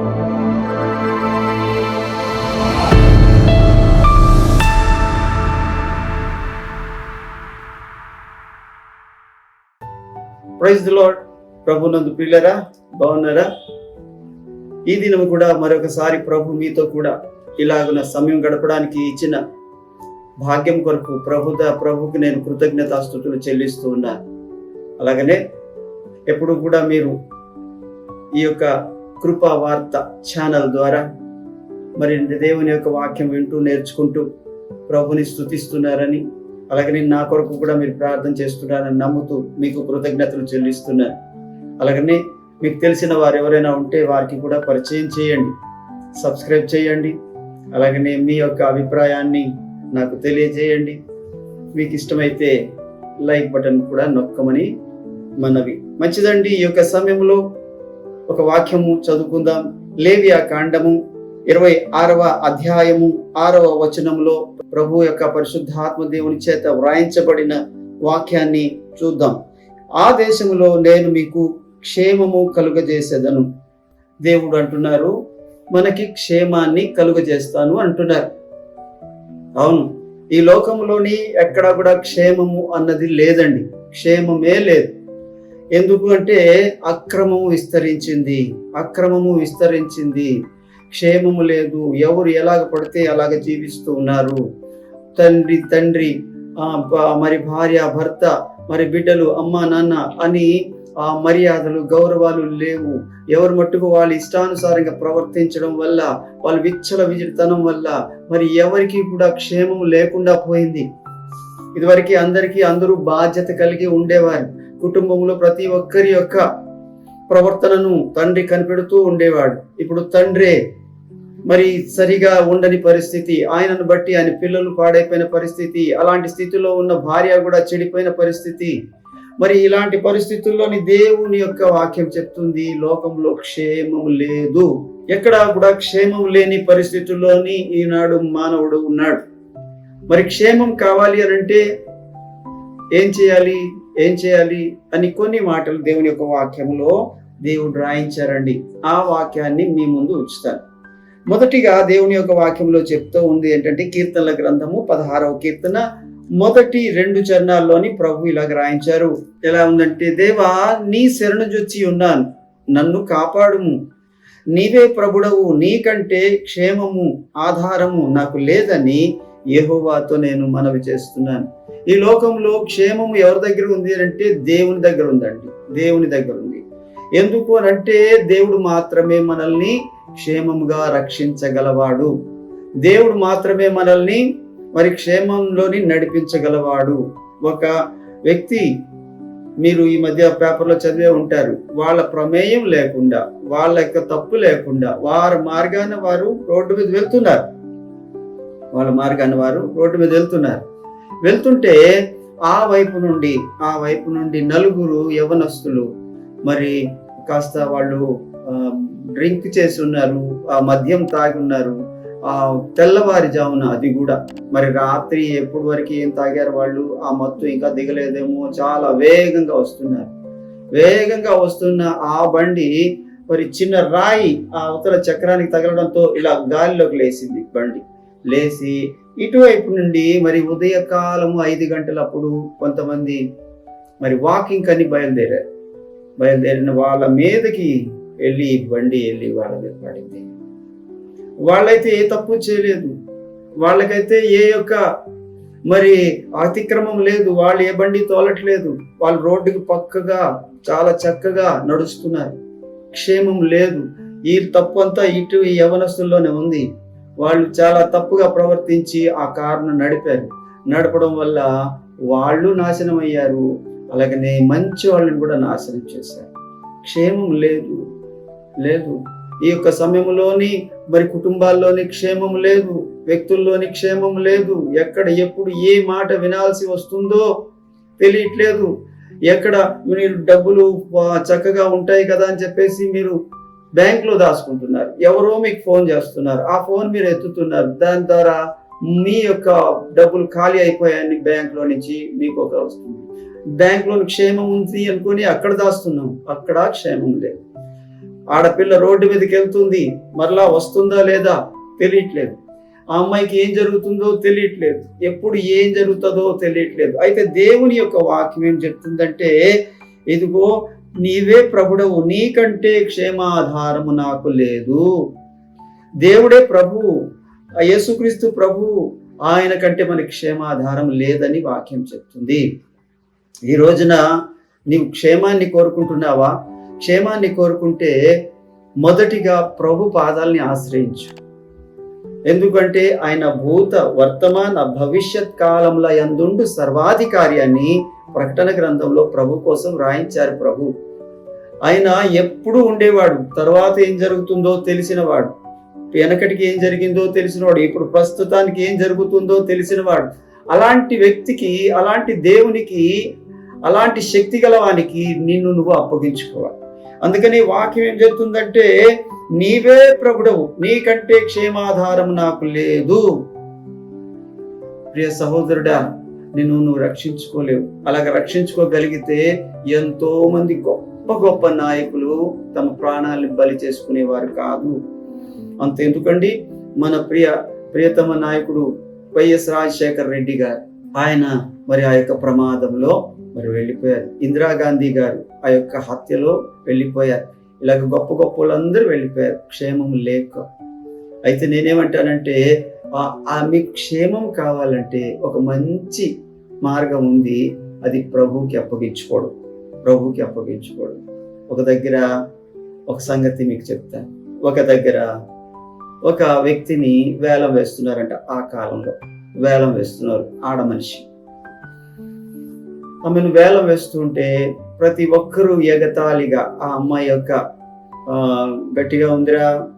Praise the ప్రభు ప్రభునందు పిల్లరా బాగున్నారా? ఈ దినం కూడా మరొకసారి ప్రభు మీతో కూడా ఇలాగున సమయం గడపడానికి ఇచ్చిన భాగ్యం కొరకు ప్రభుత ప్రభుకి నేను కృతజ్ఞతాస్థుతులు చెల్లిస్తూ ఉన్నాను. అలాగనే ఎప్పుడు కూడా మీరు ఈ యొక్క కృపా వార్త ఛానల్ ద్వారా మరి దేవుని యొక్క వాక్యం వింటూ నేర్చుకుంటూ ప్రభుని స్తుతిస్తున్నారని అలాగనే నా కొరకు కూడా మీరు ప్రార్థన చేస్తున్నారని నమ్ముతూ మీకు కృతజ్ఞతలు చెల్లిస్తున్నాను. అలాగనే మీకు తెలిసిన వారు ఎవరైనా ఉంటే వారికి కూడా పరిచయం చేయండి సబ్స్క్రైబ్ చేయండి అలాగనే మీ యొక్క అభిప్రాయాన్ని నాకు తెలియజేయండి. మీకు ఇష్టమైతే లైక్ బటన్ కూడా నొక్కమని మనవి. మంచిదండి ఈ యొక్క సమయంలో. ఒక వాక్యము చదువుకుందాం. లేవియా కాండము ఇరవై ఆరవ అధ్యాయము ఆరవ వచనంలో ప్రభు యొక్క పరిశుద్ధాత్మ దేవుని చేత వ్రాయించబడిన వాక్యాన్ని చూద్దాం. ఆ దేశంలో నేను మీకు క్షేమము కలుగజేసేదను. దేవుడు అంటున్నారు మనకి క్షేమాన్ని కలుగజేస్తాను అంటున్నారు. అవును ఈ లోకంలోని ఎక్కడ కూడా క్షేమము అన్నది లేదండి. క్షేమమే లేదు. ఎందుకు అంటే అక్రమము విస్తరించింది అక్రమము విస్తరించింది. క్షేమము లేదు. ఎవరు ఎలాగ పడితే అలాగ జీవిస్తూ ఉన్నారు. తండ్రి తండ్రి మరి భార్య భర్త మరి బిడ్డలు అమ్మ నాన్న అని ఆ మర్యాదలు గౌరవాలు లేవు. ఎవరు మట్టుకు వాళ్ళ ఇష్టానుసారంగా ప్రవర్తించడం వల్ల వాళ్ళ విచ్చల విజితనం వల్ల మరి ఎవరికి కూడా క్షేమం లేకుండా పోయింది. ఇదివరకు అందరికీ అందరూ బాధ్యత కలిగి ఉండేవారు. కుటుంబంలో ప్రతి ఒక్కరి యొక్క ప్రవర్తనను తండ్రి కనిపెడుతూ ఉండేవాడు. ఇప్పుడు తండ్రే మరి సరిగా ఉండని పరిస్థితి ఆయనను బట్టి ఆయన పిల్లలు పాడైపోయిన పరిస్థితి అలాంటి స్థితిలో ఉన్న భార్య కూడా చెడిపోయిన పరిస్థితి. మరి ఇలాంటి పరిస్థితుల్లోని దేవుని యొక్క వాక్యం చెప్తుంది లోకంలో క్షేమం లేదు. ఎక్కడ కూడా క్షేమం లేని పరిస్థితుల్లోని ఈనాడు మానవుడు ఉన్నాడు. మరి క్షేమం కావాలి అని అంటే ఏం చేయాలి? ఏం చేయాలి? అని కొన్ని మాటలు దేవుని యొక్క వాక్యంలో దేవుడు రాయించారండి. ఆ వాక్యాన్ని మీ ముందు ఉంచుతాను. మొదటిగా దేవుని యొక్క వాక్యంలో చెప్తూ ఉంది ఏంటంటే కీర్తనల గ్రంథము పదహారవ కీర్తన మొదటి రెండు చరణాల్లోని ప్రభు ఇలాగ రాయించారు. ఎలా ఉందంటే దేవా నీ శరణు జొచ్చి ఉన్నాను. నన్ను కాపాడుము. నీవే ప్రభుడవు. నీకంటే క్షేమము ఆధారము నాకు లేదని యెహోవాతో నేను మనవి చేస్తున్నాను. ఈ లోకంలో క్షేమం ఎవరి దగ్గర ఉంది అంటే దేవుని దగ్గర ఉందండి. దేవుని దగ్గర ఉంది. ఎందుకు అని అంటే దేవుడు మాత్రమే మనల్ని క్షేమముగా రక్షించగలవాడు. దేవుడు మాత్రమే మనల్ని మరి క్షేమంలోని నడిపించగలవాడు. ఒక వ్యక్తి మీరు ఈ మధ్య పేపర్లో చదివే ఉంటారు. వాళ్ళ ప్రమేయం లేకుండా వాళ్ళ యొక్క తప్పు లేకుండా వారి మార్గాన వారు రోడ్డు మీద వెళ్తున్నారు. వాళ్ళ మార్గాన వారు రోడ్డు మీద వెళ్తున్నారు. వెళ్తుంటే ఆ వైపు నుండి ఆ వైపు నుండి నలుగురు యవనస్తులు మరి కాస్త వాళ్ళు డ్రింక్ చేసి ఉన్నారు ఆ మద్యం తాగి ఉన్నారు ఆ తెల్లవారుజామున అది కూడా మరి రాత్రి ఎప్పటి వరకు ఏం తాగారు వాళ్ళు? ఆ మత్తు ఇంకా దిగలేదేమో చాలా వేగంగా వస్తున్నారు. వేగంగా వస్తున్న ఆ బండి మరి చిన్న రాయి ఆ అవతల చక్రానికి తగలడంతో ఇలా గాలిలోకి లేచింది బండి. లేచి ఇటువైపు నుండి మరి ఉదయకాలము ఐదు గంటలప్పుడు కొంతమంది మరి వాకింగ్ అని బయలుదేరారు బయలుదేరిన వాళ్ళ మీదకి వెళ్ళి బండి వెళ్ళి వాళ్ళ మీద పడింది. వాళ్ళైతే ఏ తప్పు చేయలేదు. వాళ్ళకైతే ఏ యొక్క మరి అతిక్రమం లేదు. వాళ్ళు ఏ బండి తోలట్లేదు. వాళ్ళు రోడ్డుకి పక్కగా చాలా చక్కగా నడుస్తున్నారు. క్షేమం లేదు. ఈ తప్పు అంతా ఇటు ఈ యవనస్తుల్లోనే ఉంది. వాళ్ళు చాలా తప్పుగా ప్రవర్తించి ఆ కారును నడిపారు. నడపడం వల్ల వాళ్ళు నాశనం అయ్యారు అలాగనే మంచి వాళ్ళని కూడా నాశనం చేశారు. క్షేమం లేదు. లేదు. ఈ యొక్క సమయంలోని మరి కుటుంబాల్లోని క్షేమం లేదు. వ్యక్తుల్లోని క్షేమం లేదు. ఎక్కడ ఎప్పుడు ఏ మాట వినాల్సి వస్తుందో తెలియట్లేదు. ఎక్కడ మీరు డబ్బులు చక్కగా ఉంటాయి కదా అని చెప్పేసి మీరు బ్యాంక్లో దాచుకుంటున్నారు. ఎవరో మీకు ఫోన్ చేస్తున్నారు. ఆ ఫోన్ మీరు ఎత్తుతున్నారు. దాని ద్వారా మీ యొక్క డబ్బులు ఖాళీ అయిపోయాయని బ్యాంక్లో నుంచి మీకు ఒక వస్తుంది. బ్యాంకులో క్షేమం ఉంది అనుకొని అక్కడ దాస్తున్నాం. అక్కడ క్షేమం లేదు. ఆడపిల్ల రోడ్డు మీదకి వెళ్తుంది. మరలా వస్తుందా లేదా తెలియట్లేదు. ఆ అమ్మాయికి ఏం జరుగుతుందో తెలియట్లేదు. ఎప్పుడు ఏం జరుగుతుందో తెలియట్లేదు. అయితే దేవుని యొక్క వాక్యం ఏం చెప్తుందంటే ఇదిగో నీవే ప్రభుడవు నీకంటే క్షేమాధారము నాకు లేదు. దేవుడే ప్రభు యేసుక్రీస్తు ప్రభు ఆయన కంటే మనకి క్షేమాధారం లేదని వాక్యం చెప్తుంది. ఈ రోజున నీవు క్షేమాన్ని కోరుకుంటున్నావా? క్షేమాన్ని కోరుకుంటే మొదటిగా ప్రభు పాదాలని ఆశ్రయించు. ఎందుకంటే ఆయన భూత వర్తమాన భవిష్యత్ కాలంలో యందుండు సర్వాధికార్యాన్ని ప్రకటన గ్రంథంలో ప్రభు కోసం రాయించారు ప్రభు. ఆయన ఎప్పుడు ఉండేవాడు. తర్వాత ఏం జరుగుతుందో తెలిసినవాడు. వెనకటికి ఏం జరిగిందో తెలిసినవాడు. ఇప్పుడు ప్రస్తుతానికి ఏం జరుగుతుందో తెలిసినవాడు. అలాంటి వ్యక్తికి అలాంటి దేవునికి అలాంటి శక్తి గలవానికి నిన్ను నువ్వు అప్పగించుకోవాలి. అందుకని వాక్యం ఏం చెప్తుందంటే నీవే ప్రభుడవు. నీకంటే క్షేమాధారం నాకు లేదు. ప్రియ సహోదరుడా నిన్ను నువ్వు రక్షించుకోలేవు. అలాగ రక్షించుకోగలిగితే ఎంతో మంది గొప్ప గొప్ప నాయకులు తమ ప్రాణాలను బలి చేసుకునేవారు కాదు. అంతెందుకండి మన ప్రియ ప్రియతమ నాయకుడు వైఎస్ రాజశేఖర్ రెడ్డి గారు. ఆయన మరి ఆ యొక్క ప్రమాదంలో మరి వెళ్ళిపోయారు. ఇందిరాగాంధీ గారు ఆ యొక్క హత్యలో వెళ్ళిపోయారు. ఇలాగ గొప్ప గొప్ప వాళ్ళందరూ వెళ్ళిపోయారు. క్షేమం లేక. అయితే నేనేమంటానంటే ఆ- మీకు క్షేమం కావాలంటే ఒక మంచి మార్గం ఉంది. అది ప్రభువుకి అప్పగించుకోవడం. ప్రభువుకి అప్పగించుకోవడం. ఒక దగ్గర ఒక సంగతి మీకు చెప్తాను ఒక దగ్గర ఒక వ్యక్తిని వేలం వేస్తున్నారంట ఆ కాలంలో. వేలం వేస్తున్నారు ఆడ మనిషి. ఆమెను వేలం వేస్తుంటే ప్రతి ఒక్కరూ ఎగతాళిగా ఆ అమ్మాయి యొక్క గట్టిగా ఉందిరా.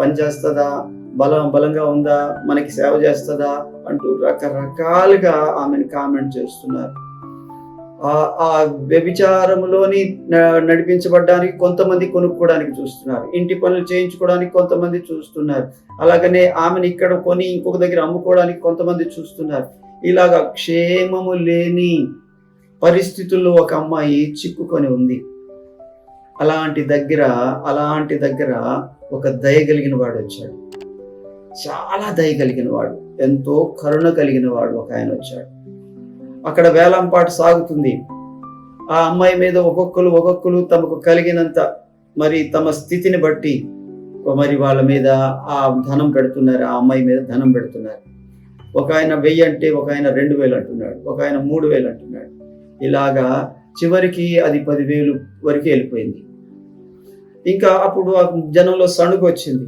పని చేస్తుందా? బలం బలంగా ఉందా? మనకి సేవ చేస్తుందా? అంటూ రకరకాలుగా ఆమెను కామెంట్ చేస్తున్నారు. ఆ- వ్యభిచారంలోని నడిపించబడ్డానికి కొంతమంది కొనుక్కోవడానికి చూస్తున్నారు. ఇంటి పనులు చేయించుకోవడానికి కొంతమంది చూస్తున్నారు. అలాగనే ఆమెను ఇక్కడ కొని ఇంకొక దగ్గర అమ్ముకోవడానికి కొంతమంది చూస్తున్నారు. ఇలాగా క్షేమము లేని పరిస్థితుల్లో ఒక అమ్మాయి చిక్కుకొని ఉంది. అలాంటి దగ్గర అలాంటి దగ్గర ఒక దయ కలిగిన వాడు వచ్చాడు. చాలా దయ కలిగిన వాడు ఎంతో కరుణ కలిగిన వాడు ఒక ఆయన వచ్చాడు. అక్కడ వేలంపాట సాగుతుంది. ఆ అమ్మాయి మీద ఒక్కొక్కరు ఒక్కొక్కరు తమకు కలిగినంత మరి తమ స్థితిని బట్టి మరి వాళ్ళ మీద ఆ ధనం పెడుతున్నారు ఆ అమ్మాయి మీద ధనం పెడుతున్నారు. ఒక ఆయన వెయ్యి అంటే ఒక ఆయన రెండు వేలు అంటున్నాడు ఒక ఆయన మూడు వేలు అంటున్నాడు. ఇలాగా చివరికి అది పదివేలు వరకు వెళ్ళిపోయింది. ఇంకా అప్పుడు ఆ జనంలో సణుగు వచ్చింది.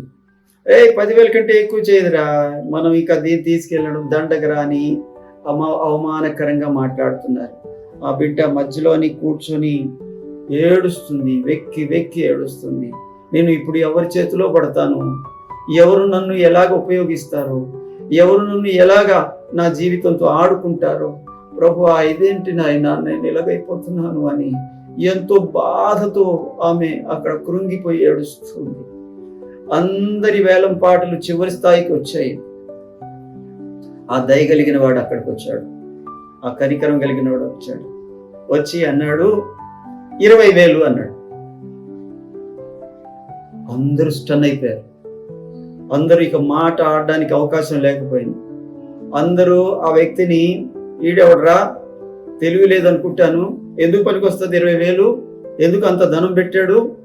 ఏ పదివేల కంటే ఎక్కువ చేయదురా. మనం ఇంకా దీన్ని తీసుకెళ్ళడం దండగరా అని అవమానకరంగా మాట్లాడుతున్నారు. ఆ బిడ్డ మధ్యలోని కూర్చొని ఏడుస్తుంది వెక్కి వెక్కి ఏడుస్తుంది. నేను ఇప్పుడు ఎవరి చేతిలో పడతాను? ఎవరు నన్ను ఎలాగ ఉపయోగిస్తారు? ఎవరు నన్ను ఎలాగా నా జీవితంతో ఆడుకుంటారు? ప్రభు ఇదేంటి నాయన నేను ఇలాగైపోతున్నాను అని ఎంతో బాధతో ఆమె అక్కడ కృంగిపోయి ఏడుస్తుంది. అందరి వేలం పాటలు చివరి స్థాయికి వచ్చాయి. ఆ దయ కలిగిన వాడు అక్కడికి వచ్చాడు. ఆ కనికరం కలిగిన వాడు వచ్చాడు. వచ్చి అన్నాడు ఇరవై వేలు అన్నాడు. అందరూ స్టన్ అయిపోయారు. అందరూ ఇక మాట ఆడడానికి అవకాశం లేకపోయింది. అందరూ ఆ వ్యక్తిని ఈడెవడరా? తెలివి లేదనుకుంటాను. ఎందుకు పనికొస్తుంది ఇరవై వేలు? ఎందుకు అంత ధనం పెట్టాడు?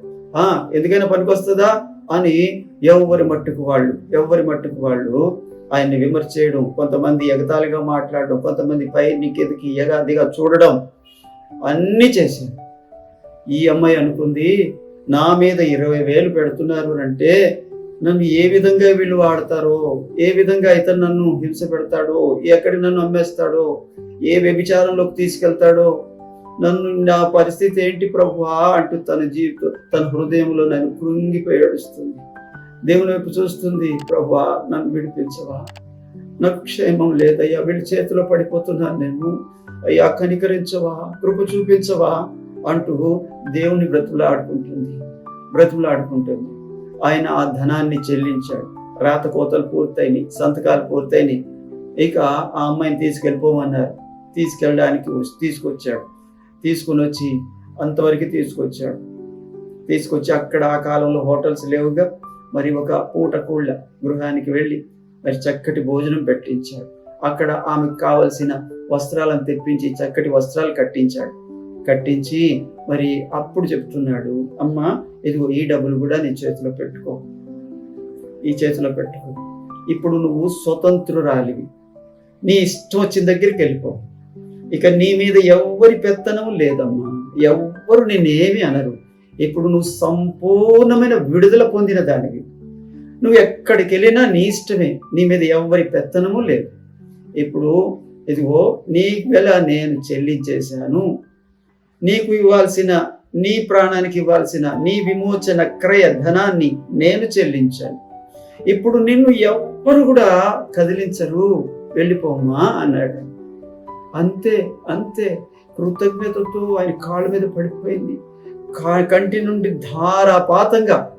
ఎందుకైనా పనికొస్తుందా? అని ఎవరి మట్టుకు వాళ్ళు ఎవరి మట్టుకు వాళ్ళు ఆయన్ని విమర్శ చేయడం కొంతమంది ఎగతాళిగా మాట్లాడడం కొంతమంది పై నీకెదికి ఎగాదిగా చూడడం అన్నీ చేశారు. ఈ అమ్మాయి అనుకుంది నా మీద ఇరవై వేలు పెడుతున్నారు అంటే నన్ను ఏ విధంగా వీళ్ళు వాడతారో ఏ విధంగా ఇతను నన్ను హింస పెడతాడో ఎక్కడ నన్ను అమ్మేస్తాడో ఏ వ్యభిచారంలోకి తీసుకెళ్తాడో నన్ను నా పరిస్థితి ఏంటి ప్రభువా అంటూ తన జీవితం తన హృదయంలో నన్ను కృంగిపోయి ఏడుస్తుంది. దేవుని వైపు చూస్తుంది ప్రభువా నన్ను విడిపించవా? నాకు క్షేమం లేదయ్యా వీడి చేతిలో పడిపోతున్నాను నేను. అయ్యా కనికరించవా? కృప చూపించవా? అంటూ దేవుని బ్రతులాడుకుంటుంది బ్రతులాడుకుంటుంది ఆయన ఆ ధనాన్ని చెల్లించాడు. రాత కోతలు పూర్తయినాయి సంతకాలు పూర్తయినాయి. ఇక ఆ అమ్మాయిని తీసుకెళ్ళిపోమన్నారు. తీసుకెళ్ళడానికి తీసుకొచ్చాడు. తీసుకుని వచ్చి అంతవరకు తీసుకొచ్చాడు. తీసుకొచ్చి అక్కడ ఆ కాలంలో హోటల్స్ లేవుగా మరి ఒక పూట కూళ్ళ గృహానికి వెళ్ళి మరి చక్కటి భోజనం పెట్టించాడు. అక్కడ ఆమెకు కావలసిన వస్త్రాలను తెప్పించి చక్కటి వస్త్రాలు కట్టించాడు. కట్టించి మరి అప్పుడు చెప్తున్నాడు అమ్మ ఇదిగో ఈ డబ్బులు కూడా నీ చేతిలో పెట్టుకో. ఈ చేతిలో పెట్టుకో. ఇప్పుడు నువ్వు స్వతంత్రురాలివి. నీ ఇష్టం వచ్చిన దగ్గరికి వెళ్ళిపో. ఇక నీ మీద ఎవ్వరి పెత్తనం లేదమ్మా. ఎవ్వరు నిన్నేమి అనరు. ఇప్పుడు నువ్వు సంపూర్ణమైన విడుదల పొందిన దానివి. నువ్వు ఎక్కడికి వెళ్ళినా నీ ఇష్టమే. నీ మీద ఎవ్వరి పెత్తనము లేదు. ఇప్పుడు ఇదిగో నీకు వెల నేను చెల్లించేశాను. నీకు ఇవ్వాల్సిన నీ ప్రాణానికి ఇవ్వాల్సిన నీ విమోచన క్రయ ధనాన్ని నేను చెల్లించాను. ఇప్పుడు నిన్ను ఎవ్వరు కూడా కదిలించరు. వెళ్ళిపోమ్మా అన్నాడు. అంతే అంతే. కృతజ్ఞతతో ఆయన కాళ్ళ మీద పడిపోయింది. కా- కంటి నుండి ధారాపాతంగా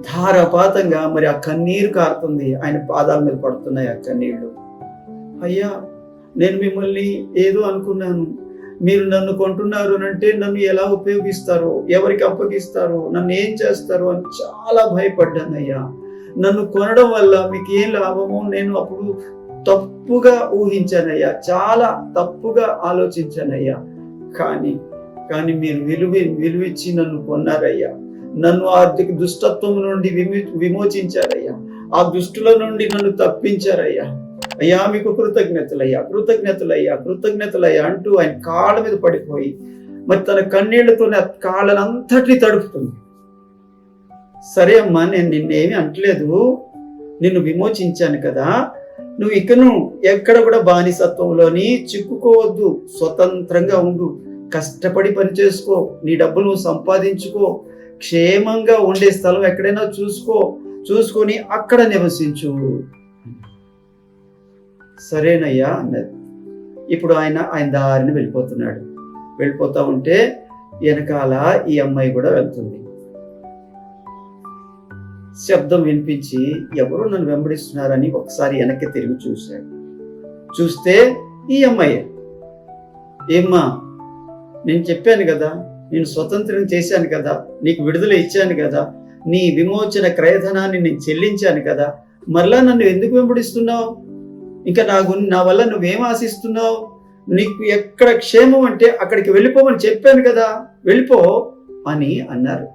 ధారాపాతంగా మరి ఆ కన్నీరు కారుతుంది. ఆయన పాదాల మీద పడుతున్నాయి ఆ కన్నీళ్ళు అయ్యా నేను మిమ్మల్ని ఏదో అనుకున్నాను. మీరు నన్ను కొంటున్నారు అని అంటే నన్ను ఎలా ఉపయోగిస్తారు ఎవరికి అప్పగిస్తారు నన్ను ఏం చేస్తారు అని చాలా భయపడ్డాను అయ్యా నన్ను కొనడం వల్ల మీకు ఏం లాభమో నేను అప్పుడు తప్పుగా ఊహించానయ్యా. చాలా తప్పుగా ఆలోచించానయ్యా. కానీ కానీ మీరు విలువ విలువిచ్చి నన్ను కొన్నారయ్యా. నన్ను ఆర్థిక దుష్టత్వం నుండి విమి విమోచించారయ్యా. ఆ దుష్టుల నుండి నన్ను తప్పించారయ్యా. అయ్యా మీకు కృతజ్ఞతలయ్యా కృతజ్ఞతలయ్యా కృతజ్ఞతలయ్యా అంటూ ఆయన కాళ్ళ మీద పడిపోయి మరి తన కన్నీళ్ళతోనే ఆ కాళ్ళనంతటిని తడుపుతుంది. సరే అమ్మా నేను నిన్నేమి అంటలేదు. నిన్ను విమోచించాను కదా. నువ్వు ఇకను ఎక్కడ కూడా బానిసత్వంలోని చిక్కుకోవద్దు. స్వతంత్రంగా ఉండు. కష్టపడి పని చేసుకో నీ డబ్బులు నువ్వు సంపాదించుకో. క్షేమంగా ఉండే స్థలం ఎక్కడైనా చూసుకో. చూసుకొని అక్కడ నివసించు. సరేనయ్యా అన్నది. ఇప్పుడు ఆయన ఆయన దారిని వెళ్ళిపోతున్నాడు. వెళ్ళిపోతా ఉంటే వెనకాల ఈ అమ్మాయి కూడా వెళ్తుంది. శబ్దం వినిపించి ఎవరు నన్ను వెంబడిస్తున్నారని ఒకసారి వెనక్కి తిరిగి చూశాడు. చూస్తే ఈ అమ్మాయి. ఏమ్మా నేను చెప్పాను కదా నేను స్వతంత్రం చేశాను కదా నీకు విడుదల ఇచ్చాను కదా నీ విమోచన క్రయధనాన్ని నేను చెల్లించాను కదా మరలా నన్ను ఎందుకు వెంబడిస్తున్నావు? ఇంకా నా గురి నా వల్ల నువ్వేం ఆశిస్తున్నావు? నీకు ఎక్కడ క్షేమం అంటే అక్కడికి వెళ్ళిపోమని చెప్పాను కదా వెళ్ళిపో అని అన్నారు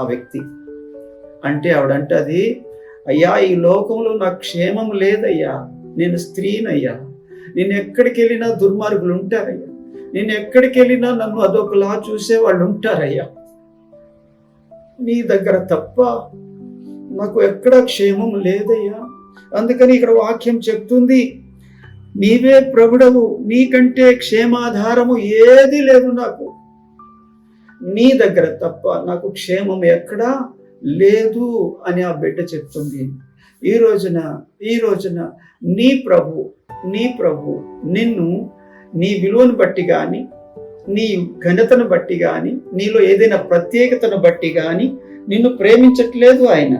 ఆ వ్యక్తి. అంటే ఆవిడంటది అయ్యా ఈ లోకంలో నాకు క్షేమం లేదయ్యా. నేను స్త్రీనయ్యా. నేను ఎక్కడికి వెళ్ళినా దుర్మార్గులు ఉంటారయ్యా. నేను ఎక్కడికి వెళ్ళినా నన్ను అదొకలా చూసే వాళ్ళు ఉంటారయ్యా. నీ దగ్గర తప్ప నాకు ఎక్కడ క్షేమం లేదయ్యా. అందుకని ఇక్కడ వాక్యం చెప్తుంది నీవే ప్రభుడవు నీకంటే క్షేమాధారము ఏది లేదు నాకు. నీ దగ్గర తప్ప నాకు క్షేమం ఎక్కడా లేదు అని ఆ బిడ్డ చెప్తుంది. ఈ రోజున ఈ రోజున నీ ప్రభు నీ ప్రభు నిన్ను నీ విలువను బట్టి కానీ నీ ఘనతను బట్టి కానీ నీలో ఏదైనా ప్రత్యేకతను బట్టి కానీ నిన్ను ప్రేమించట్లేదు ఆయన.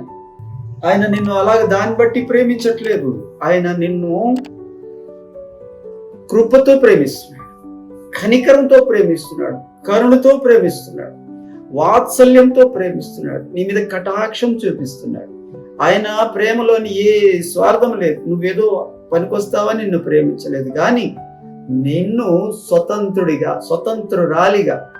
ఆయన నిన్ను అలాగ దాన్ని బట్టి ప్రేమించట్లేదు. ఆయన నిన్ను కృపతో ప్రేమిస్తున్నాడు. కనికరంతో ప్రేమిస్తున్నాడు. కరుణతో ప్రేమిస్తున్నాడు. వాత్సల్యంతో ప్రేమిస్తున్నాడు. నీ మీద కటాక్షం చూపిస్తున్నాడు. ఆయన ప్రేమలోని ఏ స్వార్థం లేదు. నువ్వేదో పనికొస్తావని నిన్ను ప్రేమించలేదు. కానీ నిన్ను స్వతంత్రుడిగా స్వతంత్రురాలిగా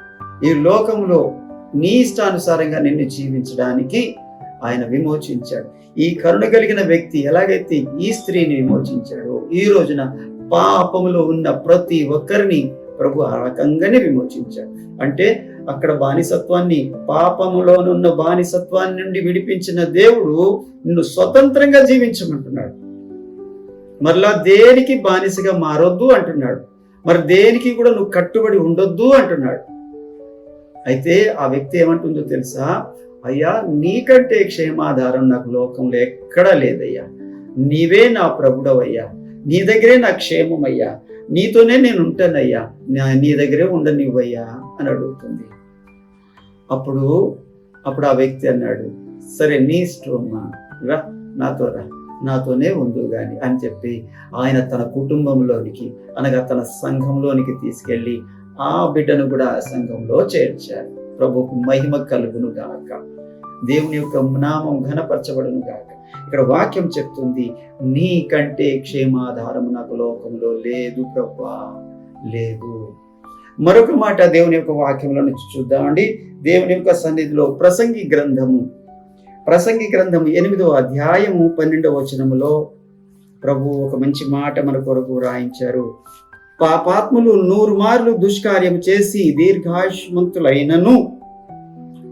ఈ లోకంలో నీ ఇష్టానుసారంగా నిన్ను జీవించడానికి ఆయన విమోచించాడు. ఈ కరుణ కలిగిన వ్యక్తి ఎలాగైతే ఈ స్త్రీని విమోచించాడో ఈ రోజున పాపములో ఉన్న ప్రతి ఒక్కరిని ప్రభు ఆ రకంగానే విమోచించాడు. అంటే అక్కడ బానిసత్వాన్ని పాపములోనున్న బానిసత్వాన్ని నుండి విడిపించిన దేవుడు నిన్ను స్వతంత్రంగా జీవించమంటున్నాడు. మరలా దేనికి బానిసగా మారొద్దు అంటున్నాడు. మరి దేనికి కూడా నువ్వు కట్టుబడి ఉండొద్దు అంటున్నాడు. అయితే ఆ వ్యక్తి ఏమంటుందో తెలుసా? అయ్యా నీకంటే క్షేమాధారం నాకు లోకంలో ఎక్కడా లేదయ్యా. నీవే నా ప్రభుడవయ్యా. నీ దగ్గరే నా క్షేమం అయ్యా నీతోనే నేను ఉంటానయ్యా నా- నీ దగ్గరే ఉండనివ్వయ్యా అని అడుగుతుంది. అప్పుడు అప్పుడు ఆ వ్యక్తి అన్నాడు సరే నీ ఇష్టమ్మా రా నాతో రా. నాతోనే ఉండు గాని అని చెప్పి ఆయన తన కుటుంబంలోనికి అనగా తన సంఘంలోనికి తీసుకెళ్ళి ఆ బిడ్డను కూడా ఆ సంఘంలో చేర్చారు ప్రభుకు మహిమ కలుగును గాక. దేవుని యొక్క నామం ఘనపరచబడును గాక. ఇక్కడ వాక్యం చెప్తుంది నీ కంటే క్షేమాధారము నాకు లోకంలో లేదు ప్రభా. లేదు. మరొక మాట దేవుని యొక్క వాక్యంలో నుంచి చూద్దామండి దేవుని యొక్క సన్నిధిలో ప్రసంగి గ్రంథము. ప్రసంగి గ్రంథము ఎనిమిదవ అధ్యాయము పన్నెండవ వచనములో ప్రభు ఒక మంచి మాట మన కొరకు రాయించారు. పాపాత్ములు నూరు మార్లు దుష్కార్యం చేసి దీర్ఘాయుష్మంతులైనను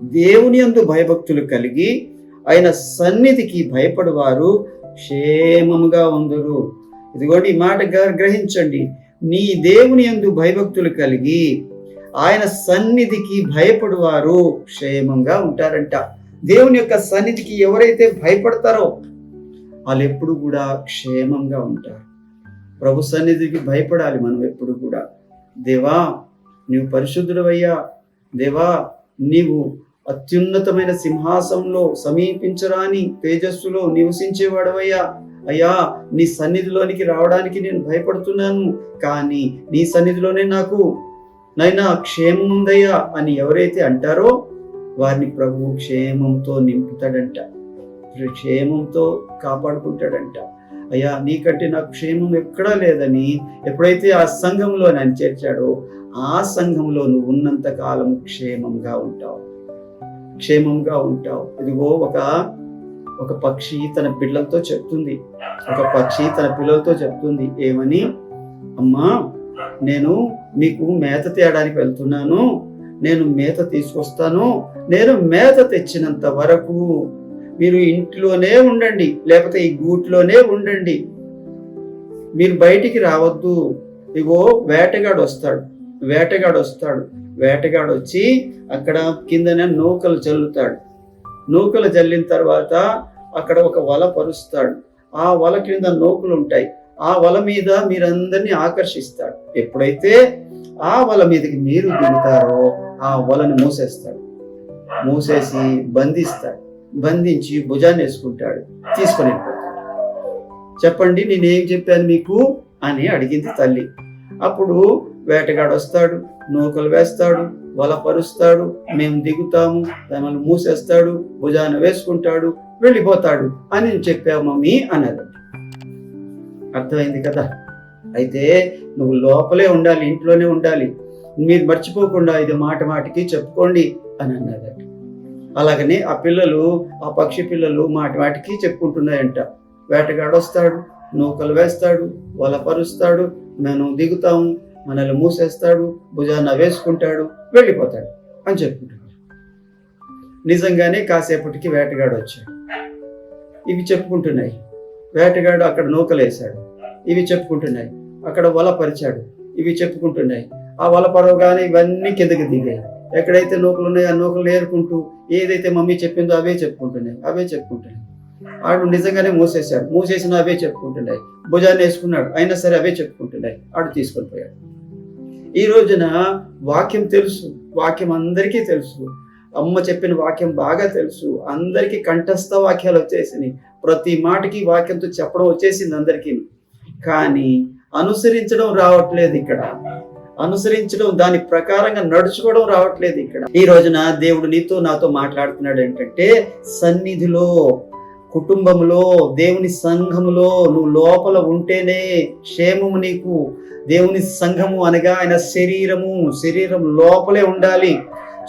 దేవుని యందు భయభక్తులు కలిగి ఆయన సన్నిధికి భయపడువారు క్షేమముగా ఉందరు. ఇదిగోండి ఈ మాట గ్రహించండి. నీ దేవుని యందు భయభక్తులు కలిగి ఆయన సన్నిధికి భయపడువారు క్షేమంగా ఉంటారంట. దేవుని యొక్క సన్నిధికి ఎవరైతే భయపడతారో వాళ్ళు ఎప్పుడు కూడా క్షేమంగా ఉంటారు. ప్రభు సన్నిధికి భయపడాలి మనం ఎప్పుడు కూడా. దేవా నీవు పరిశుద్ధుడవయ్యా. దేవా నీవు అత్యున్నతమైన సింహాసంలో సమీపించరాని తేజస్సులో నివసించేవాడవయ్యా. అయ్యా నీ సన్నిధిలోనికి రావడానికి నేను భయపడుతున్నాను కానీ నీ సన్నిధిలోనే నాకు నైనా క్షేమం ఉందయ్యా అని ఎవరైతే అంటారో వారిని ప్రభు క్షేమంతో నింపుతాడంట. క్షేమంతో కాపాడుకుంటాడంట. అయ్యా నీకంటే నాకు క్షేమం ఎక్కడా లేదని ఎప్పుడైతే ఆ సంఘంలో నన్ను చేర్చాడో ఆ సంఘంలో నువ్వు ఉన్నంత కాలం క్షేమంగా ఉంటావు. క్షేమంగా ఉంటావు. ఇదిగో ఒక ఒక పక్షి తన పిల్లలతో చెప్తుంది. ఒక పక్షి తన పిల్లలతో చెప్తుంది ఏమని? అమ్మా నేను మీకు మేత తేయడానికి వెళ్తున్నాను. నేను మేత తీసుకొస్తాను. నేను మేత తెచ్చినంత వరకు మీరు ఇంట్లోనే ఉండండి లేకపోతే ఈ గూట్లోనే ఉండండి. మీరు బయటికి రావద్దు. ఇగో వేటగాడు వస్తాడు. వేటగాడు వస్తాడు. వేటగాడు వచ్చి అక్కడ కిందనే నూకలు చల్లుతాడు. నూకలు చల్లిన తర్వాత అక్కడ ఒక వల పరుస్తాడు. ఆ వల కింద నూకలు ఉంటాయి. ఆ వల మీద మీరందరినీ ఆకర్షిస్తాడు. ఎప్పుడైతే ఆ వల మీదకి మీరు దిగుతారో ఆ వలను మూసేస్తాడు. మూసేసి బంధిస్తాడు. బంధించి భుజాన్ని వేసుకుంటాడు. తీసుకొని వెళ్ళిపోతాడు. చెప్పండి నేనేం చెప్పాను మీకు? అని అడిగింది తల్లి. అప్పుడు వేటగాడు వస్తాడు నూకలు వేస్తాడు వలపరుస్తాడు మేము దిగుతాము తనను మూసేస్తాడు భుజాన వేసుకుంటాడు వెళ్ళిపోతాడు అని చెప్పావు మమ్మీ అన్నది. అర్థమైంది కదా? అయితే నువ్వు లోపలే ఉండాలి ఇంట్లోనే ఉండాలి. మీరు మర్చిపోకుండా ఇది మాట మాటికి చెప్పుకోండి అని అన్నదట అలాగనే ఆ పిల్లలు ఆ పక్షి పిల్లలు మాట మాటికి చెప్పుకుంటున్నాయంట. వేటగాడొస్తాడు నూకలు వేస్తాడు వలపరుస్తాడు మేము దిగుతాము మనల్ని మూసేస్తాడు భుజాన వేసుకుంటాడు వెళ్ళిపోతాడు అని చెప్పుకుంటున్నారు. నిజంగానే కాసేపటికి వేటగాడు వచ్చాడు. ఇవి చెప్పుకుంటున్నాయి. వేటగాడు అక్కడ నూకలేశాడు. ఇవి చెప్పుకుంటున్నాయి. అక్కడ వల పరిచాడు ఇవి చెప్పుకుంటున్నాయి. ఆ వల పరవగానే ఇవన్నీ కిందకి దిగాయి. ఎక్కడైతే నూకలు ఉన్నాయో ఆ నూకలు ఏరుకుంటూ ఏదైతే మమ్మీ చెప్పిందో అవే చెప్పుకుంటున్నాయి. అవే చెప్పుకుంటున్నాయి. ఆడు నిజంగానే మూసేశాడు. మూసేసిన అవే చెప్పుకుంటున్నాయి. భుజాన్ని వేసుకున్నాడు. అయినా సరే అవే చెప్పుకుంటున్నాయి. ఆడు తీసుకొని పోయాడు. ఈ రోజున వాక్యం తెలుసు. వాక్యం అందరికీ తెలుసు. అమ్మ చెప్పిన వాక్యం బాగా తెలుసు. అందరికీ కంఠస్థ వాక్యాలు వచ్చేసినాయి. ప్రతి మాటకి వాక్యంతో చెప్పడం వచ్చేసింది అందరికీ. కానీ అనుసరించడం రావట్లేదు ఇక్కడ. అనుసరించడం దాని ప్రకారంగా నడుచుకోవడం రావట్లేదు ఇక్కడ. ఈ రోజున దేవుడు నీతో నాతో మాట్లాడుతున్నాడు ఏంటంటే సన్నిధిలో కుటుంబంలో దేవుని సంఘములో నువ్వు లోపల ఉంటేనే క్షేమము నీకు దేవుని సంఘము అనగా ఆయన శరీరము. శరీరం లోపలే ఉండాలి.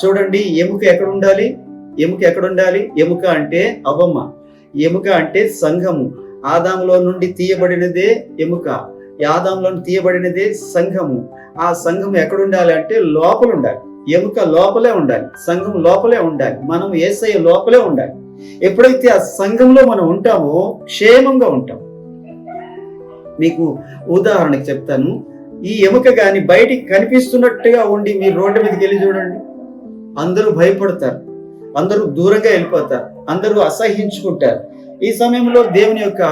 చూడండి ఎముక ఎక్కడ ఉండాలి? ఎముక ఎక్కడ ఉండాలి? ఎముక అంటే అవమ్మ ఎముక అంటే సంఘము. ఆదాములో నుండి తీయబడినదే ఎముక. యాదాంలో తీయబడినదే సంఘము. ఆ సంఘం ఎక్కడ ఉండాలి అంటే లోపల ఉండాలి. ఎముక లోపలే ఉండాలి. సంఘం లోపలే ఉండాలి. మనం ఏసఐ లోపలే ఉండాలి. ఎప్పుడైతే ఆ సంఘంలో మనం ఉంటామో క్షేమంగా ఉంటాం. మీకు ఉదాహరణకు చెప్తాను. ఈ ఎముక కానీ బయటికి కనిపిస్తున్నట్టుగా ఉండి మీరు రోడ్డు మీదకి వెళ్ళి చూడండి. అందరూ భయపడతారు. అందరూ దూరంగా వెళ్ళిపోతారు. అందరూ అసహించుకుంటారు ఈ సమయంలో దేవుని యొక్క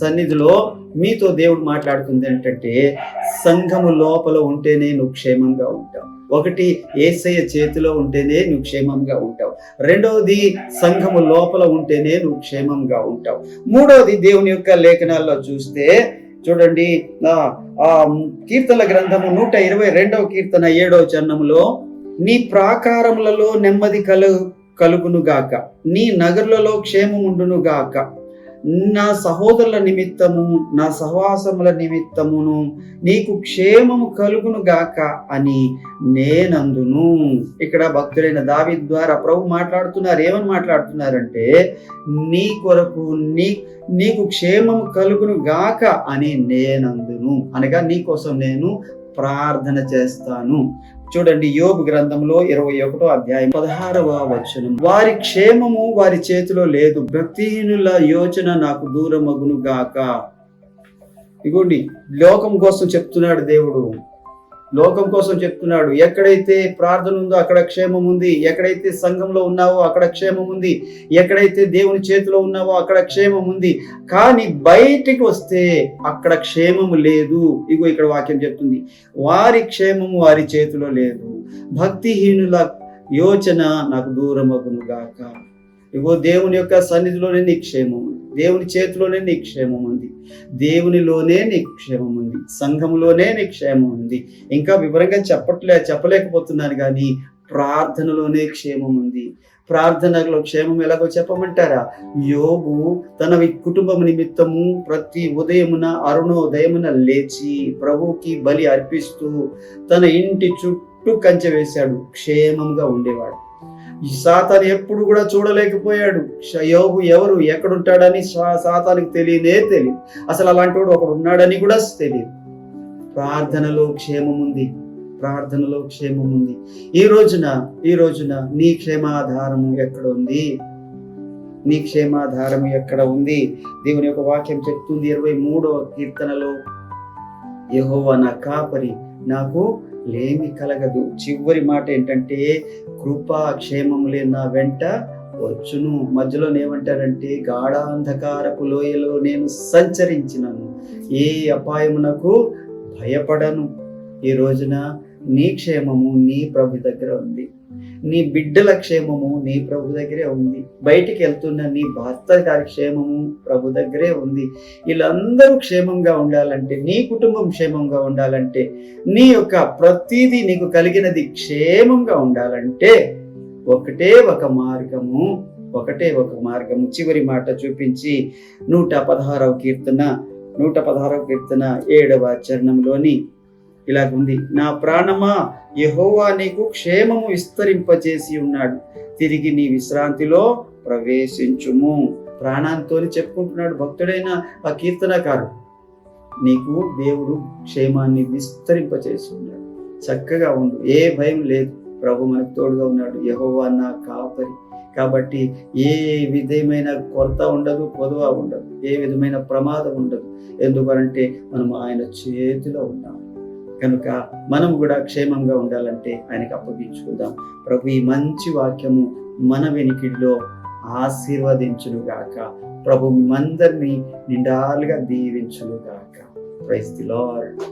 సన్నిధిలో మీతో దేవుడు మాట్లాడుతుంది ఏంటంటే సంఘము లోపల ఉంటేనే నువ్వు క్షేమంగా ఉంటావు. ఒకటి ఏసయ్య చేతిలో ఉంటేనే నువ్వు క్షేమంగా ఉంటావు. రెండవది సంఘము లోపల ఉంటేనే నువ్వు క్షేమంగా ఉంటావు. మూడవది దేవుని యొక్క లేఖనాల్లో చూస్తే చూడండి ఆ కీర్తన గ్రంథము నూట ఇరవై రెండవ కీర్తన ఏడవ చరణంలో నీ ప్రాకారములలో నెమ్మది కలు కలుగునుగాక. నీ నగరులలో క్షేమముండునుగాక. నా సహోదరుల నిమిత్తము నా సహవాసముల నిమిత్తమును నీకు క్షేమము కలుగును గాక అని నేనందును. ఇక్కడ భక్తుడైన దావి ద్వారా ప్రభు మాట్లాడుతున్నారు. ఏమని మాట్లాడుతున్నారంటే నీ కొరకు నీ నీకు క్షేమము కలుగును గాక అని నేనందును. అనగా నీ కోసం నేను ప్రార్థన చేస్తాను. చూడండి యోబు గ్రంథంలో ఇరవై ఒకటో అధ్యాయం పదహారవ వచనం. వారి క్షేమము వారి చేతిలో లేదు. భక్తిహీనుల యోచన నాకు దూరమగును గాక ఇగోండి లోకం కోసం చెప్తున్నాడు దేవుడు. లోకం కోసం చెప్తున్నాడు ఎక్కడైతే ప్రార్థన ఉందో అక్కడ క్షేమం ఉంది ఎక్కడైతే సంఘంలో ఉన్నావో అక్కడ క్షేమం ఉంది ఎక్కడైతే దేవుని చేతిలో ఉన్నావో అక్కడ క్షేమం ఉంది కానీ బయటికి వస్తే అక్కడ క్షేమము లేదు. ఇగో ఇక్కడ వాక్యం చెప్తుంది వారి క్షేమము వారి చేతిలో లేదు. భక్తిహీనుల యోచన నాకు దూరమగునుగాక. ఇగో దేవుని యొక్క సన్నిధిలోనే నీ క్షేమం ఉంది. దేవుని చేతిలోనే నీ క్షేమం ఉంది. దేవునిలోనే నీ క్షేమం ఉంది. సంఘంలోనే నీ క్షేమం ఉంది. ఇంకా వివరంగా చెప్పట్లే చెప్పలేకపోతున్నాను కానీ ప్రార్థనలోనే క్షేమం ఉంది. ప్రార్థనలో క్షేమం ఎలాగో చెప్పమంటారా? యోగు తన కుటుంబం నిమిత్తము ప్రతి ఉదయమున అరుణోదయమున లేచి ప్రభుకి బలి అర్పిస్తూ తన ఇంటి చుట్టూ కంచె వేశాడు. క్షేమంగా ఉండేవాడు. సాతాను ఎప్పుడు కూడా చూడలేకపోయాడు. యోగు ఎవరు? ఎక్కడుంటాడని సా- సాతానికి తెలియనే తెలియదు. అసలు అలాంటి వాడు ఒకడు ఉన్నాడని కూడా తెలియదు. ప్రార్థనలో క్షేమం ఉంది. ప్రార్థనలో క్షేమం ఉంది. ఈ రోజున ఈ రోజున నీ క్షేమాధారము ఎక్కడ ఉంది? నీ క్షేమాధారము ఎక్కడ ఉంది? దేవుని యొక్క వాక్యం చెప్తుంది ఇరవై మూడవ కీర్తనలో యహోవ నా కాపరి నాకు లేమి కలగదు. చివరి మాట ఏంటంటే కృపా క్షేమములే నా వెంట వచ్చును. మధ్యలో ఏమంటారంటే గాఢాంధకారపు లోయలో నేను సంచరించినను. ఏ అపాయమునకు భయపడను. ఈ రోజున నీ క్షేమము నీ ప్రభు దగ్గర ఉంది. నీ బిడ్డల క్షేమము నీ ప్రభు దగ్గరే ఉంది. బయటికి వెళ్తున్న నీ భర్త గారి క్షేమము ప్రభు దగ్గరే ఉంది. వీళ్ళందరూ క్షేమంగా ఉండాలంటే నీ కుటుంబం క్షేమంగా ఉండాలంటే నీ యొక్క ప్రతిదీ నీకు కలిగినది క్షేమంగా ఉండాలంటే ఒకటే ఒక మార్గము ఒకటే ఒక మార్గము. చివరి మాట చూపించి నూట పదహారవ కీర్తన నూట పదహారవ కీర్తన ఏడవ చరణంలోని ఇలాగుంది. నా ప్రాణమా యహోవా నీకు క్షేమము విస్తరింపచేసి ఉన్నాడు. తిరిగి నీ విశ్రాంతిలో ప్రవేశించుము. ప్రాణాంతో చెప్పుకుంటున్నాడు భక్తుడైన ఆ కీర్తనకారుడు. నీకు దేవుడు క్షేమాన్ని విస్తరింపచేసి ఉన్నాడు చక్కగా ఉండు. ఏ భయం లేదు. ప్రభు మనకు తోడుగా ఉన్నాడు. యహోవా నా కాపరి. కాబట్టి ఏ విధమైన కొరత ఉండదు పొదవ ఉండదు. ఏ విధమైన ప్రమాదం ఉండదు. ఎందుకంటే మనం ఆయన చేతిలో ఉన్నాం కనుక మనం కూడా క్షేమంగా ఉండాలంటే ఆయనకు అప్పగించుకుందాం. ప్రభు ఈ మంచి వాక్యము మన వెనికిడిలో ఆశీర్వదించునుగాక. ప్రభు మిమ్మందరినీ నిండాలుగా దీవించును గాక ప్రైజ్ ది లార్డ్